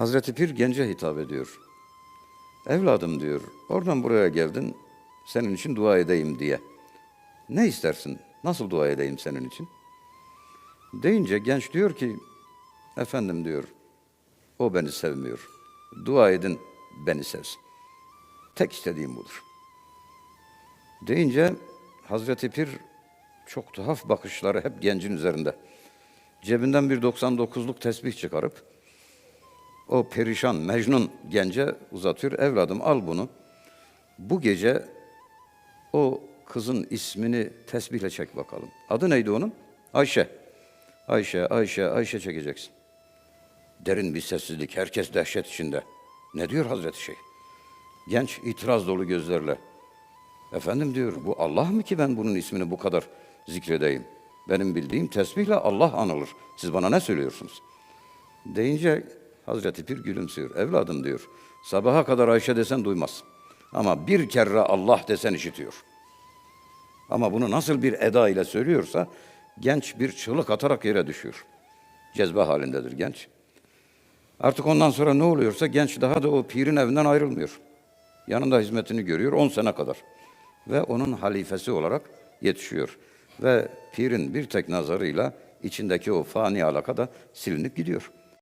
Hazreti Pir gence hitap ediyor. Evladım diyor, oradan buraya geldin, senin için dua edeyim diye. Ne istersin? Nasıl dua edeyim senin için? Deyince genç diyor ki, efendim diyor, o beni sevmiyor. Dua edin, beni sevsin. Tek istediğim budur. Deyince Hazreti Pir çok tuhaf bakışları hep gencin üzerinde. Cebinden bir 99'luk tesbih çıkarıp o perişan Mecnun gence uzatıyor. Evladım al bunu. Bu gece o kızın ismini tesbihle çek bakalım. Adı neydi onun? Ayşe. Ayşe, Ayşe, Ayşe çekeceksin. Derin bir sessizlik, herkes dehşet içinde. Ne diyor Hazreti Şeyh? Genç itiraz dolu gözlerle. Efendim diyor, bu Allah mı ki ben bunun ismini bu kadar zikredeyim? Benim bildiğim tesbihle Allah anılır. Siz bana ne söylüyorsunuz? Deyince Hazreti Pir gülümsüyor. Evladım diyor, sabaha kadar Ayşe desen duymaz. Ama bir kere Allah desen işitiyor. Ama bunu nasıl bir eda ile söylüyorsa genç bir çığlık atarak yere düşüyor. Cezbe halindedir genç. Artık ondan sonra ne oluyorsa genç daha da o pirin evinden ayrılmıyor. Yanında hizmetini görüyor 10 sene kadar. Ve onun halifesi olarak yetişiyor. Ve pirin bir tek nazarıyla içindeki o fani alaka da silinip gidiyor.